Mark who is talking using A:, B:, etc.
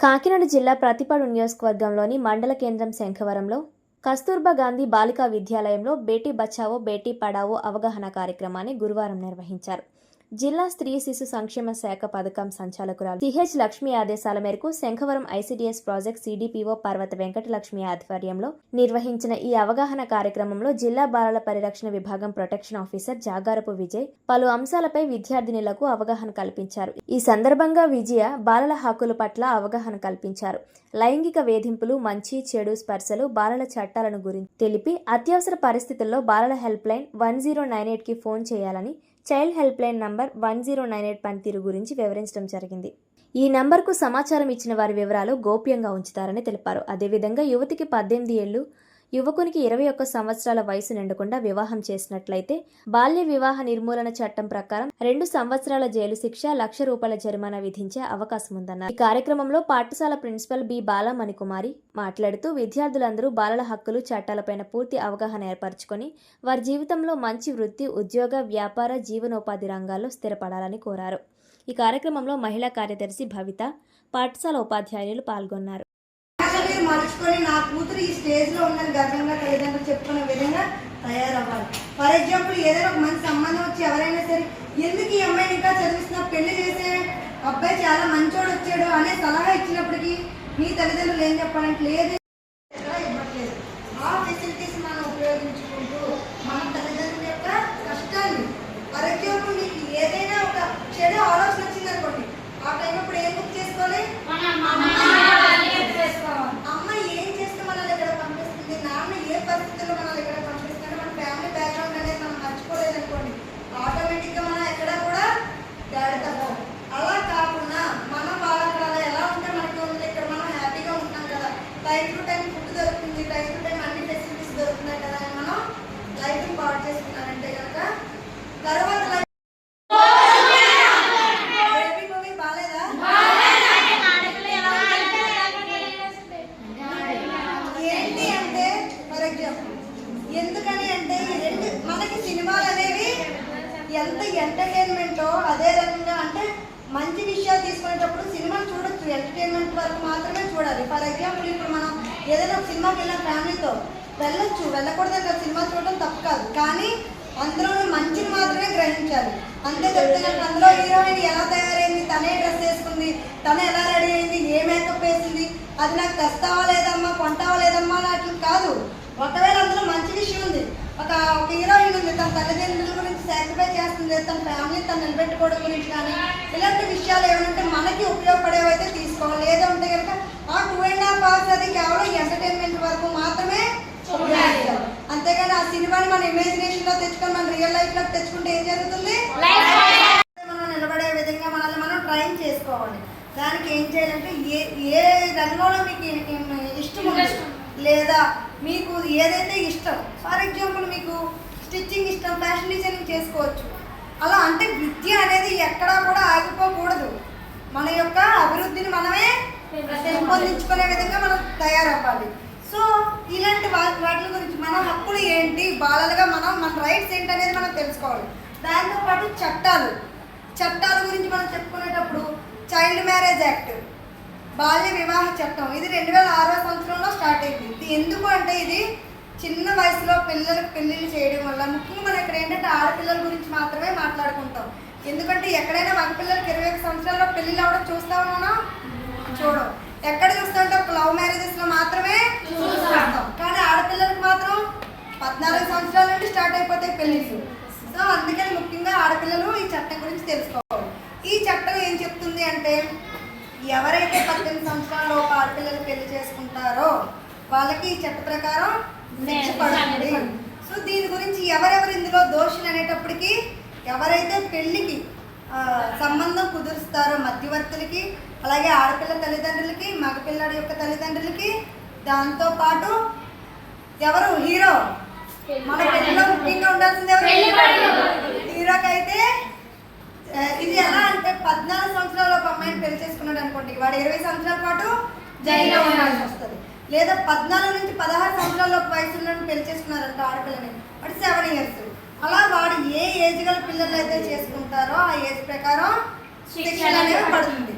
A: కాకినాడ జిల్లా ప్రతిపాడు నియోజకవర్గంలోని మండల కేంద్రం శంఖవరంలో కస్తూర్బా గాంధీ బాలికా విద్యాలయంలో బేటీ బచావో బేటీ పడావో అవగాహన కార్యక్రమాన్ని గురువారం నిర్వహించారు. జిల్లా స్త్రీ శిశు సంక్షేమ శాఖ పథకం సంచాలకురాలు సిహెచ్ లక్ష్మి ఆదేశాల మేరకు శంఖవరం ఐసిడిఎస్ ప్రాజెక్ట్ సిడిపిఓ పర్వత వెంకట లక్ష్మి ఆధ్వర్యంలో నిర్వహించిన ఈ అవగాహన కార్యక్రమంలో జిల్లా బాలల పరిరక్షణ విభాగం ప్రొటెక్షన్ ఆఫీసర్ జాగారపు విజయ్ పలు అంశాలపై విద్యార్థినులకు అవగాహన కల్పించారు. ఈ సందర్భంగా విజయ బాలల హక్కుల పట్ల అవగాహన కల్పించారు. లైంగిక వేధింపులు మంచి చెడు స్పర్శలు బాలల చట్టాలను గురించి తెలిపి అత్యవసర పరిస్థితుల్లో బాలల help line one zero nine ఎయిట్కి ఫోన్ చేయాలని child help line number one zero nine eight పనితీరు గురించి వివరించడం జరిగింది. ఈ నంబర్కు సమాచారం ఇచ్చిన వారి వివరాలు గోప్యంగా ఉంచుతారని తెలిపారు. అదేవిధంగా యువతికి పద్దెనిమిది ఏళ్ళు యువకునికి ఇరవై ఒక్క సంవత్సరాల వయసు నిండకుండా వివాహం చేసినట్లయితే బాల్య వివాహ నిర్మూలన చట్టం ప్రకారం రెండు సంవత్సరాల జైలు శిక్ష లక్ష రూపాయల జరిమానా విధించే అవకాశం ఉందన్నారు. ఈ కార్యక్రమంలో పాఠశాల ప్రిన్సిపల్ బి బాలమణికుమారి మాట్లాడుతూ విద్యార్థులందరూ బాలల హక్కులు చట్టాలపైన పూర్తి అవగాహన ఏర్పరచుకొని వారి జీవితంలో మంచి వృత్తి ఉద్యోగ వ్యాపార జీవనోపాధి రంగాల్లో స్థిరపడాలని కోరారు. ఈ కార్యక్రమంలో మహిళా కార్యదర్శి భవిత పాఠశాల ఉపాధ్యాయులు పాల్గొన్నారు.
B: మలుచుకొని నా కూతురు ఈ స్టేజ్లో ఉందని గర్వంగా తల్లిదండ్రులు చెప్పుకునే విధంగా తయారవ్వాలి. ఫర్ ఎగ్జాంపుల్ ఏదైనా ఒక మంచి సంబంధం వచ్చి ఎవరైనా సరే ఎందుకు ఈ అమ్మాయిని ఇంకా చదివిస్తున్నా? పెళ్ళి చేసే అబ్బాయి చాలా మంచోడు వచ్చాడు అనే సలహా ఇచ్చినప్పటికీ మీ తల్లిదండ్రులు ఏం చెప్పాలంటే లేదు ఇవ్వట్లేదు ఆ ఫెసిలిటీస్ మనం ఉపయోగించుకోవాలి మన తల్లిదండ్రుల యొక్క కష్టాన్ని ఫర్ ఎగ్జాంపుల్ మీకు ఏదైనా ఒక చెడు ఆలోచన వచ్చింది అనుకోండి ఆ టైం అప్పుడు ఏం బుక్ చేసుకోవాలి అమ్మ ఏం చేస్తే మనల్ని ఇక్కడ పంపిస్తుంది నాన్న ఏ పరిస్థితుల్లో మనల్ని ఇక్కడ పంపిస్తుంది మన ఫ్యామిలీ బ్యాక్గ్రౌండ్ అనేది మనం మర్చిపోలేదు అనుకోండి ఆటోమేటిక్గా మనం ఎక్కడ కూడా గాడి తప్పం అలా కాకుండా మనం వాళ్ళకి అలా ఎలా ఉంటే మనకి ఉంది ఇక్కడ మనం హ్యాపీగా ఉంటాం కదా టైం టు టైం ఫుడ్ దొరుకుతుంది టైం టు టైం అన్ని ఫెసిలిటీస్ దొరుకుతున్నాయి కదా మనం లైఫ్ పాడు చేసుకున్నారంటే కనుక తర్వాత ఎందుకని అంటే రెండు మనకి సినిమాలు అనేవి ఎంత ఎంటర్టైన్మెంటో అదే రకంగా అంటే మంచి విషయాలు తీసుకునేటప్పుడు సినిమాలు చూడొచ్చు. ఎంటర్టైన్మెంట్ వరకు మాత్రమే చూడాలి ఫర్ ఎగ్జాంపుల్ ఇప్పుడు మనం ఏదైనా సినిమాకి వెళ్ళిన ఫ్యామిలీతో వెళ్ళొచ్చు. వెళ్ళకూడదు కదా సినిమా చూడడం తప్పు కాదు. కానీ అందులో మంచిని మాత్రమే గ్రహించాలి. అంతే చెప్తున్నట్టు అందులో హీరోయిన్ ఎలా తయారైంది తనే డ్రెస్ వేసుకుంది తను ఎలా రెడీ అయింది ఏ మేకప్ వేసింది అది నాకు తెస్తావా లేదమ్మా కొంటావా లేదమ్మా నాకు కాదు. ఒకవేళ అందులో మంచి విషయం ఉంది. ఒక ఒక హీరోయిన్ ఉంది తన తల్లిదండ్రుల గురించి సాక్రిఫై చేస్తుంది తన ఫ్యామిలీ తను నిలబెట్టుకోవడం గురించి కానీ ఇలాంటి విషయాలు ఏమంటే మనకి ఉపయోగపడేవైతే తీసుకోవాలి. లేదంటే కనుక ఆ టూ అండ్ హాఫ్ అవర్స్ అది కేవలం ఎంటర్టైన్మెంట్ వరకు మాత్రమే ఉపయోగించాలి అంతేగాని ఆ సినిమాని మన ఇమాజినేషన్లో తెచ్చుకొని మన రియల్ లైఫ్లో తెచ్చుకుంటే ఏం జరుగుతుంది? మనం నిలబడే విధంగా మనల్ని మనం ట్రైన్ చేసుకోవాలి. దానికి ఏం చేయాలంటే ఏ ఏ రంగంలో మీకు ఇష్టం లేదా మీకు ఏదైతే ఇష్టం ఫర్ ఎగ్జాంపుల్ మీకు స్టిచ్చింగ్ ఇష్టం ఫ్యాషన్ డిజైనింగ్ చేసుకోవచ్చు. అలా అంటే విద్య అనేది ఎక్కడా కూడా ఆగిపోకూడదు. మన యొక్క అభివృద్ధిని మనమే పెంపొందించుకునే విధంగా మనం తయారవ్వాలి. సో ఇలాంటి వాటి గురించి మన హక్కులు ఏంటి బాలలుగా మనం మన రైట్స్ ఏంటి అనేది మనం తెలుసుకోవాలి. దాంతో పాటు చట్టాలు. చట్టాల గురించి మనం చెప్పుకునేటప్పుడు చైల్డ్ మ్యారేజ్ యాక్ట్ బాల్య వివాహ చట్టం ఇది రెండు వేల ఆరో సంవత్సరంలో స్టార్ట్ అయింది. ఇది ఎందుకు అంటే ఇది చిన్న వయసులో పిల్లలకు పెళ్ళిళ్ళు చేయడం వల్ల ముఖ్యంగా మనం ఇక్కడ ఏంటంటే ఆడపిల్లల గురించి మాత్రమే మాట్లాడుకుంటాం. ఎందుకంటే ఎక్కడైనా మగపిల్లలకి ఇరవై ఒక సంవత్సరాల్లో పెళ్ళిళ్ళు అవడం చూస్తాం చూడం. ఎక్కడ చూస్తుంటే ఒక లవ్ మ్యారేజెస్లో మాత్రమే చూస్తాం. కానీ ఆడపిల్లలకు మాత్రం పద్నాలుగు సంవత్సరాల నుండి స్టార్ట్ అయిపోతాయి పెళ్ళిళ్ళు. సో అందుకని ముఖ్యంగా ఆడపిల్లలు ఈ చట్టం గురించి తెలుసుకోవాలి. ఈ చట్టం ఏం చెప్తుంది అంటే ఎవరైతే పద్దెనిమిది సంవత్సరాల లోపు ఆడపిల్లలు పెళ్ళి చేసుకుంటారో వాళ్ళకి ఈ చట్ట ప్రకారం శిక్ష పడుతుంది. సో దీని గురించి ఎవరెవరు ఇందులో దోషులు అనేటప్పటికి ఎవరైతే పెళ్ళికి సంబంధం కుదురుస్తారో మధ్యవర్తులకి అలాగే ఆడపిల్ల తల్లిదండ్రులకి మగపిల్లాడి యొక్క తల్లిదండ్రులకి దాంతో పాటు ఎవరు? హీరో. మన పెళ్ళిలో ముఖ్యంగా ఉండాల్సింది ఎవరు? హీరోకి అయితే ఇది ఎలా అంటే పద్నాలుగు సంవత్సరాల ఒక అమ్మాయిని పెళ్ళి చేసుకున్నాడు అనుకోండి. వాడు ఇరవై సంవత్సరాల పాటు జైల్లో ఉండాల్సి వస్తుంది. లేదా పద్నాలుగు నుంచి పదహారు సంవత్సరాల ఒక వయసులో పెళ్ళి చేసుకున్నారంట ఆడపిల్లని. వాడు సెవెన్ ఇయర్స్ అలా వాడు ఏ ఏజ్ గల పిల్లలు అయితే చేసుకుంటారో ఆ ఏజ్ ప్రకారం శిక్షణ అనేది పడుతుంది.